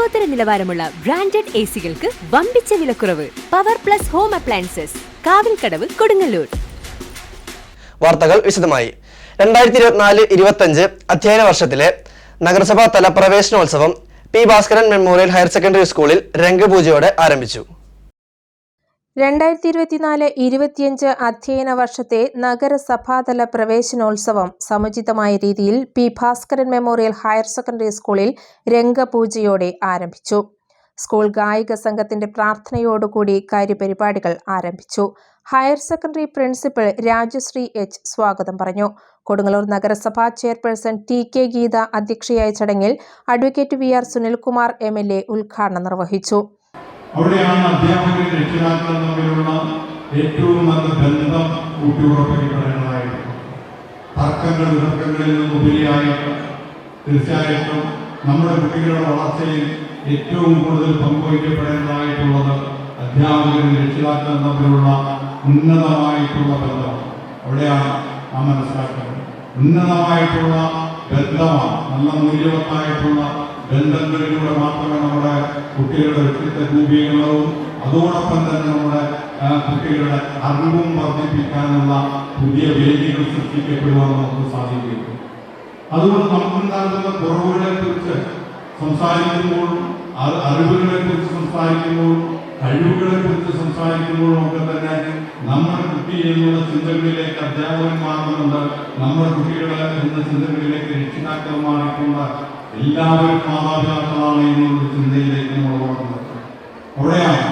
ലോകോത്തര നിലവാരമുള്ള branded A സികൾക്ക് വമ്പിച്ച വിലക്കുറവ്. Power plus home appliances Kavilkadavu Kodungallur. വാർത്തകൾ വിശദമായി. രണ്ടായിരത്തി ഇരുപത്തിനാല് ഇരുപത്തഞ്ച് അധ്യയന വർഷത്തിലെ നഗരസഭാ തല പ്രവേശനോത്സവം P Bhaskaran memorial higher secondary സ്കൂളിൽ രംഗപൂജയോടെ ആരംഭിച്ചു. രണ്ടായിരത്തി ഇരുപത്തിനാല് ഇരുപത്തിയഞ്ച് അധ്യയന വർഷത്തെ നഗരസഭാതല പ്രവേശനോത്സവം സമുചിതമായ രീതിയിൽ P Bhaskaran memorial higher secondary സ്കൂളിൽ രംഗപൂജയോടെ ആരംഭിച്ചു. സ്കൂൾ ഗായിക സംഘത്തിന്റെ പ്രാർത്ഥനയോടുകൂടി കാര്യപരിപാടികൾ ആരംഭിച്ചു. Higher secondary principal Rajasree H സ്വാഗതം പറഞ്ഞു. കൊടുങ്ങല്ലൂർ നഗരസഭാ ചെയർപേഴ്സൺ ടി കെ ഗീത അധ്യക്ഷയായ ചടങ്ങിൽ advocate V R Sunilkumar M L A ഉദ്ഘാടനം നിർവഹിച്ചു. അവിടെയാണ് അധ്യാപകരും രക്ഷിതാക്കളും തമ്മിലുള്ള ഏറ്റവും നല്ല ബന്ധം ഊട്ടിയുറപ്പിക്കപ്പെടേണ്ടതായിട്ട് തർക്കങ്ങൾ വിതർക്കങ്ങളിൽ നിന്നുപരിയായിട്ട് തീർച്ചയായിട്ടും നമ്മുടെ കുട്ടികളുടെ വളർച്ചയിൽ ഏറ്റവും കൂടുതൽ പങ്കുവയ്ക്കപ്പെടേണ്ടതായിട്ടുള്ളത് അധ്യാപകരും രക്ഷിതാക്കളും തമ്മിലുള്ള ഉന്നതമായിട്ടുള്ള ബന്ധം. അവിടെയാണ് നാം മനസ്സിലാക്കുന്നത് ഉന്നതമായിട്ടുള്ള ബന്ധമാണ് നല്ല മൂല്യവത്തായിട്ടുള്ള ബന്ധങ്ങളിലൂടെ മാത്രമേ നമ്മുടെ കുട്ടികളുടെ വ്യക്തിത്വ രൂപീകരണവും അതോടൊപ്പം തന്നെ നമ്മുടെ കുട്ടികളുടെ അറിവും വർദ്ധിപ്പിക്കാനുള്ള പുതിയ വേദികൾ സൃഷ്ടിക്കപ്പെടുവാൻ നമുക്ക് സാധിക്കും അതുകൊണ്ട് നമുക്കുണ്ടാകുന്ന കുറവുകളെ കുറിച്ച് സംസാരിക്കുമ്പോൾ അറിവുകളെ കുറിച്ച് സംസാരിക്കുമ്പോൾ കഴിവുകളെ കുറിച്ച് സംസാരിക്കുമ്പോഴും ഒക്കെ തന്നെ നമ്മുടെ കുട്ടി എന്നുള്ള ചിന്തകളിലേക്ക് അധ്യാപകന്മാർ നമ്മുടെ കുട്ടികളെ എന്ന ചിന്തകളിലേക്ക് രക്ഷിതാക്കൾ മാറിക്കൊണ്ട് എല്ലാവരും മാതാപിതാക്കളാണ് എന്നുള്ള ചിന്തയിലേക്ക് നമ്മൾ വളർന്നത് അവിടെയാണ്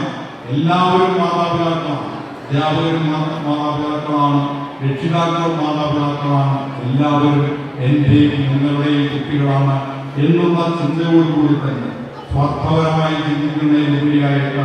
എല്ലാവരും മാതാപിതാക്കളാണ്. അധ്യാപകരും മാതാ- മാതാപിതാക്കളാണ്. രക്ഷിതാക്കളും മാതാപിതാക്കളാണ്. എല്ലാവരും എന്റെയും നിങ്ങളുടെയും കുട്ടികളാണ് എന്നുള്ള ചിന്തയോടുകൂടി തന്നെ സ്വാർത്ഥപരമായി ചിന്തിക്കുന്നതിനുപരിയായിട്ട്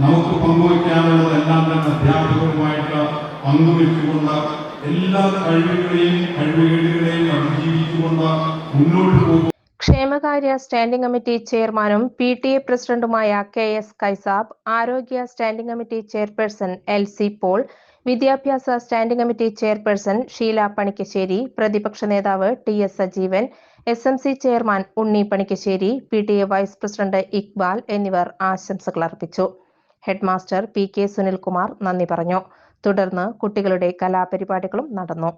നമുക്ക് പങ്കുവയ്ക്കാനുള്ളതെല്ലാം തന്നെ അധ്യാപകരുമായിട്ട് പങ്കുവെച്ചുകൊണ്ട് എല്ലാ കഴിവുകളെയും കഴിവുകേടുകളെയും അതിജീവിച്ചുകൊണ്ട് മുന്നോട്ട് പോകും ക്ഷേമകാര്യ സ്റ്റാൻഡിംഗ് കമ്മിറ്റി ചെയർമാനും പി ടി എ പ്രസിഡന്റുമായ കെ എസ് കൈസാബ് ആരോഗ്യ standing committee chairperson L C Paul വിദ്യാഭ്യാസ standing committee chairperson Sheela Panikkassery പ്രതിപക്ഷ നേതാവ് T S Sajeevan S M C chairman Unni Panikkassery P T A vice president Iqbal എന്നിവർ ആശംസകൾ അർപ്പിച്ചു. Headmaster P K Sunilkumar നന്ദി പറഞ്ഞു. തുടർന്ന് കുട്ടികളുടെ കലാപരിപാടികളും നടന്നു.